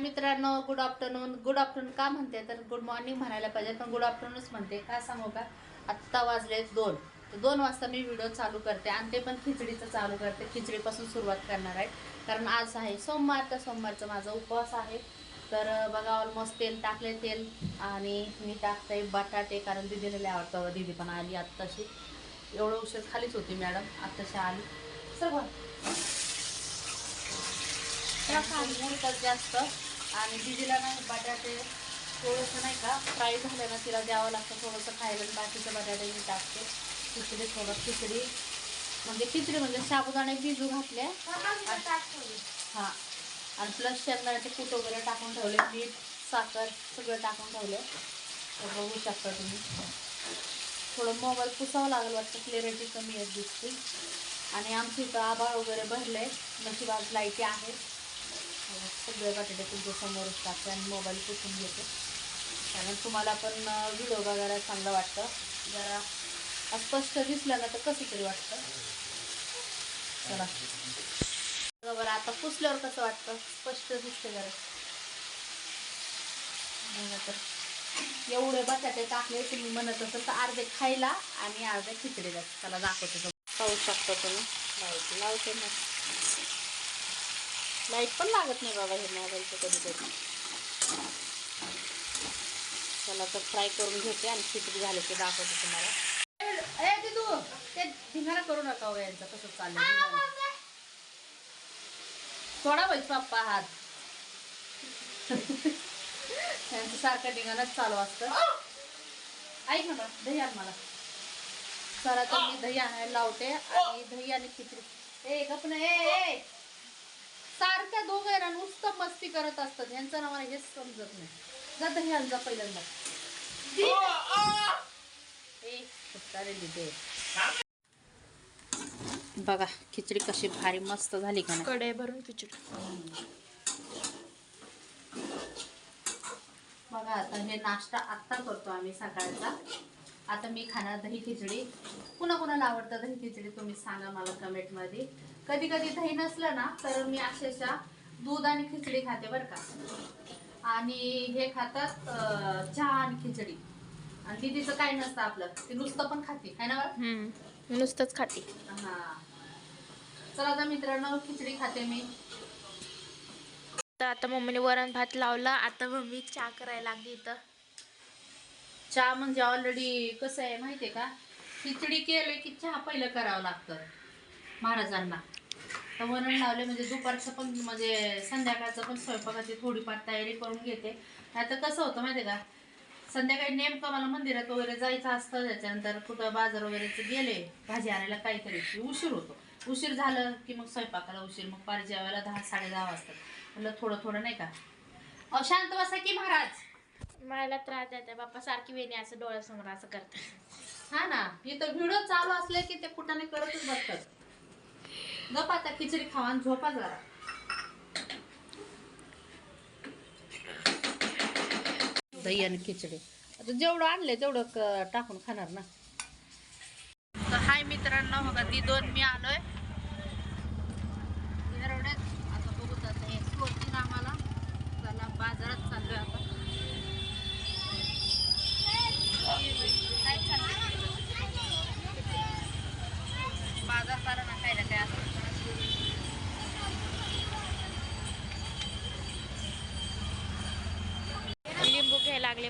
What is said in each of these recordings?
मित्रांनो good afternoon good afternoon का म्हणते? तर गुड मॉर्निंग म्हणायला पाहिजे पण गुड आफ्टरनूनच म्हणते. का सांगू का? आत्ता वाजले दोन. तर दोन वाजता मी व्हिडिओ चालू करते आणि ते पण खिचडीचं चालू करते. खिचडीपासून सुरुवात करणार आहे. कारण आज आहे सोमवार तर सोमवारचा माझा उपवास आहे. तर बघा ऑलमोस्ट तेल टाकले तेल आणि मी टाकते बटाटे कारण दिदीला लय आवडतं दिदी पण आली आत्ताशी. एवढं उशीर खालीच होती मॅडम. आत्ताशी आली. सर्व जास्त. आणि दिदीला नाही बटाटे थोडंसं नाही का फ्राय झालं ना तिला द्यावं लागतं थोडंसं खायला बाकीचं बटाटे मी टाकते. खिचडी थोडं खिचडी. म्हणजे खिचडी म्हणजे साबुदाणे भिजू घातले हां आणि प्लस शेंगदाण्याचे कूट वगैरे टाकून ठेवले मीठ साखर सगळं टाकून ठेवले. तर बघू शकता तुम्ही. थोडं मोबाईल पुसावं लागेल वाटतं क्लिअरिटी कमी येत दिसते. आणि आमची इथं आभाळ वगैरे भरले नशिबात लाईटी आहेत सगळे बटाटे तुमच्यासमोरच टाकते आणि मोबाईल पुसून घेते. कारण तुम्हाला पण व्हिडिओ बघायला चांगलं वाटतं. जरा स्पष्ट दिसलं ना तर कसं तरी वाटतं. चला. बघा बरं आता पुसल्यावर कसं वाटतं? स्पष्ट दिसते जरा. तर एवढे बटाटे टाकले तुम्ही म्हणत असेल तर अर्धे खायला आणि अर्धे खिचडीला. त्याला दाखवते पाहू शकता तुम्ही. लावते लावते ना. लाइट पण लागत नाही बाबा हे मोबाईलचं कधी कधी चला तर फ्राय करून घेते आणि खिचडी झाली की दाखवते तुम्हाला. ए दिदू ते धिंगाणा करू नका हो यांचं कसं चाललंय थोडा बैस पप्पा हात. त्यांचं सारखं धिंगाणाच चालू असतं. ऐक ना दही आण मला. चला तर मी दही आणायला लावते आणि दही आणि खिचडी. ए गप ना ए ए! सारख्या दोघं ना नुसतं मस्ती करत असतात. यांचं ना मला हेच समजत नाही. जा दही आण जा पहिल्यांदा बघा खिचडी कशी भारी मस्त झाली का कढई भरून खिचडी. बघा आता हे नाश्ता आत्ता करतो आम्ही सकाळचा. आता मी खाणार दही खिचडी. कुणा कुणाला आवडतं दही खिचडी तुम्ही सांगा मला कमेंटमध्ये. कधी कधी दही नसलं ना तर मी अक्षरशः दूध आणि खिचडी खाते बरं का. आणि हे खातात चहा आणि खिचडी. आणि दिदीचं काय नसतं आपलं. ते नुसतं पण खाते है ना बरं नुसतंच खाते. हा. चला आता मित्रांनो खिचडी खाते मी. तर आता मम्मीने वरण भात लावला. आता मम्मी चहा करायला लागली इथं. चहा म्हणजे ऑलरेडी कसं आहे माहिती आहे का? खिचडी केले की चहा पहिलं करावं लागतं महाराजांना. तर वरण लावले म्हणजे दुपारचं पण म्हणजे संध्याकाळचं पण स्वयंपाकाची थोडीफार तयारी करून घेते. आता कसं होतं माहितीये का? संध्याकाळी नेमकं मला मंदिरात वगैरे जायचं असतं त्याच्यानंतर कुठं बाजार वगैरे गेले भाजी आणायला काहीतरी. की उशीर होतो. उशीर झालं की मग स्वयंपाकाला उशीर मग पार जेवायला दहा साडे दहा वाजतात. म्हटलं थोडं थोडं नाही का? अहो बसा की महाराज. मला त्रास देते बाप्पा सारखी वेणी असं डोळ्यासमोर असं करतात हा ना इथं व्हिडिओ चालू असले की ते कुठाने करतच बसतात. गप आता खिचडी खावा आणि झोपा जरा. दही आणि खिचडी. आता जेवढं आणले तेवढं क- टाकून खाणार ना. तर हाय मित्रांनो बघा ती दोन मी आलोय. आता हे सोडतील आम्हाला चला बाजारात चाललोय आता.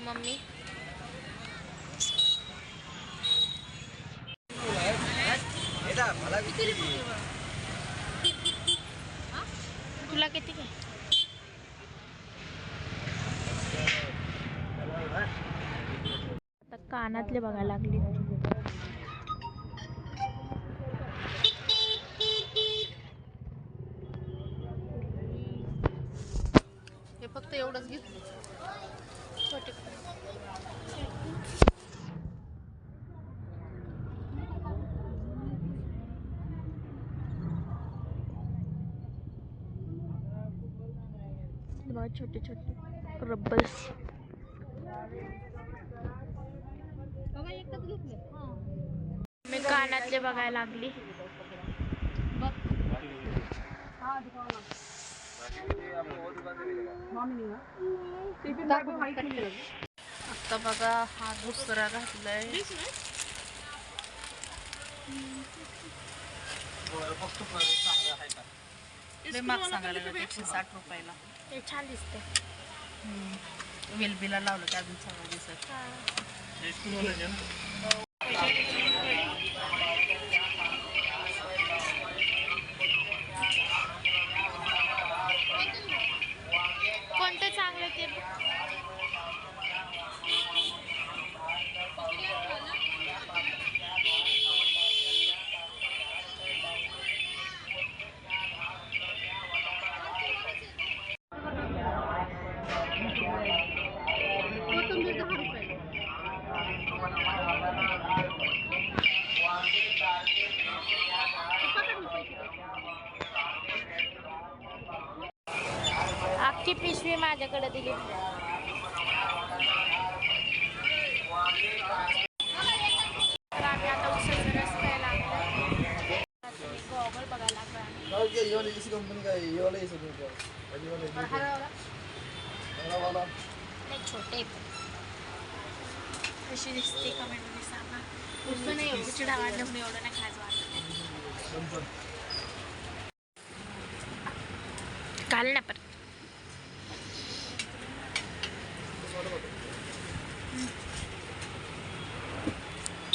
मम्मी. तुला किती काय आता कानातले बघायला लागले. हे फक्त एवढंच घेतलं छोटे बघा छोटे छोटे रब्बल्स बघा एकच घेतले मी कानातले बघायला लागली. बघ. हा दिखावा ना. आता बघा हा दुसरा घातलाय. लय महाग सांगायला एकशे साठ रुपयाला. छान दिसते वेलबीला लावलं की अजून चांगलं दिसत. ती पिशवी माझ्याकडे दिली. तर आम्ही आता उसाचा रस प्यायला गॉगल बघायला लागलो छोटे कशी दिसते कमेंटमध्ये सांगा. नाही एवढं चिडा वाढलं म्हणून एवढं नाही खायचं वाटलं घाल ना परत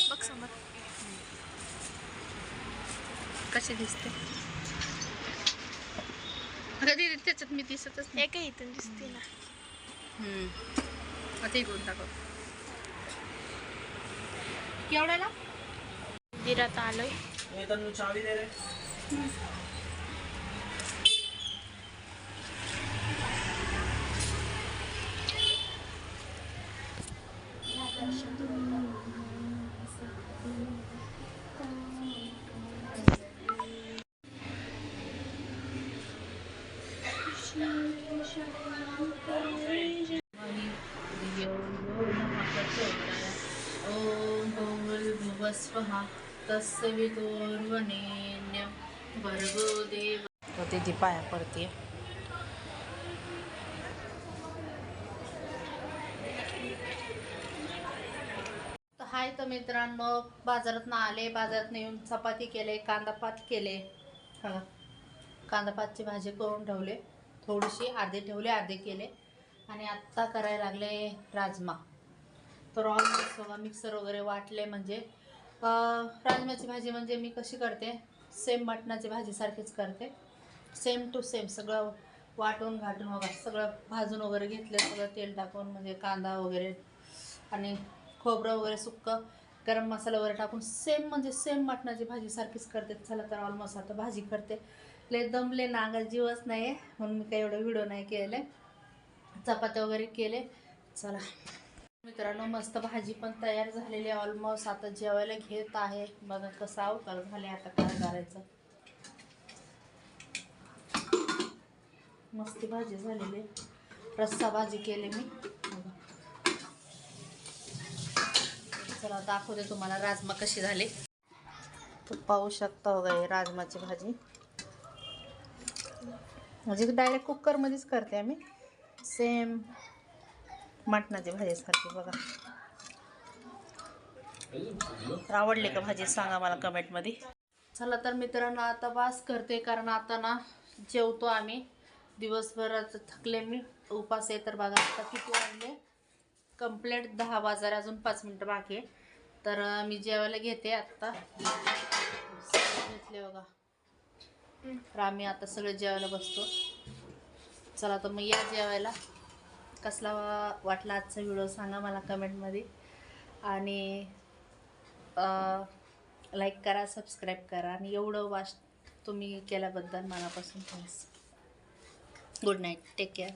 बघ समोर कशी दिसते. कधी त्याच्यात मी दिसतच नाही. एकही इथून दिसते ना. हम्म. आता इकडून टाकू केवढ्याला? दिरात आलोय. चाबी दे रहे भूर्भुवस्वः तस्सवितुर्वरेण्यं भर्गो देव। होते ती पाया पडते हाय तर मित्रांनो बाजारात आले बाजारात येऊन चपाती केले कांदापात केले. हा. कांदापातची भाजी करून ठेवले. थोडीशी अर्धे ठेवले अर्धे केले. आणि आत्ता करायला लागले राजमा. तर ऑलमोस्ट बघा मिक्सर वगैरे वाटले म्हणजे राजम्याची भाजी म्हणजे मी कशी करते? सेम मटणाची भाजीसारखीच करते. सेम टू सेम सगळं वाटून घाटून वगैरे सगळं भाजून वगैरे घेतलं सगळं तेल टाकून म्हणजे कांदा वगैरे आणि खोबरं वगैरे सुक्कं गरम मसाला वगैरे टाकून सेम म्हणजे सेम मटणाची भाजीसारखीच करते. चला तर ऑलमोस्ट आता भाजी करते. लय दमले नागा जीवच नाही आहे म्हणून मी काही एवढं व्हिडिओ नाही केले चपात्या वगैरे केले. चला. मित्रांनो मस्त भाजी पण तयार झालेली आहे. ऑलमोस्ट आता जेवायला घेत आहे. बघा कसं अवकाळ झाले आता काय करायचं. मस्ती भाजी झालेली आहे. रस्सा भाजी केली मी. चला दाखवते तुम्हाला राजमा कशी झाले. तर पाहू शकता बघा हे राजमाची भाजी. म्हणजे डायरेक्ट कुकरमध्येच करते आम्ही. सेम मटणाची भाजीसारखी बघा. आवडली का भाजी सांगा मला कमेंटमध्ये. चला तर मित्रांनो आता वास करते कारण आता ना जेवतो आम्ही. दिवसभरात थकले मी. उपास आहे तर बघा आता किती वाजले. कंप्लेट दहा वाजार अजून पाच मिनटं बाकी आहे. तर मी जेवायला घेते आत्ता घेतले बघा. तर आम्ही आता सगळे जेवायला बसतो. चला तर मग या जेवायला. कसला वाटला आजचा व्हिडिओ सांगा मला कमेंटमध्ये. आणि लाईक करा सबस्क्राईब करा. आणि एवढं वाच तुम्ही केल्याबद्दल मनापासून thanks good night take care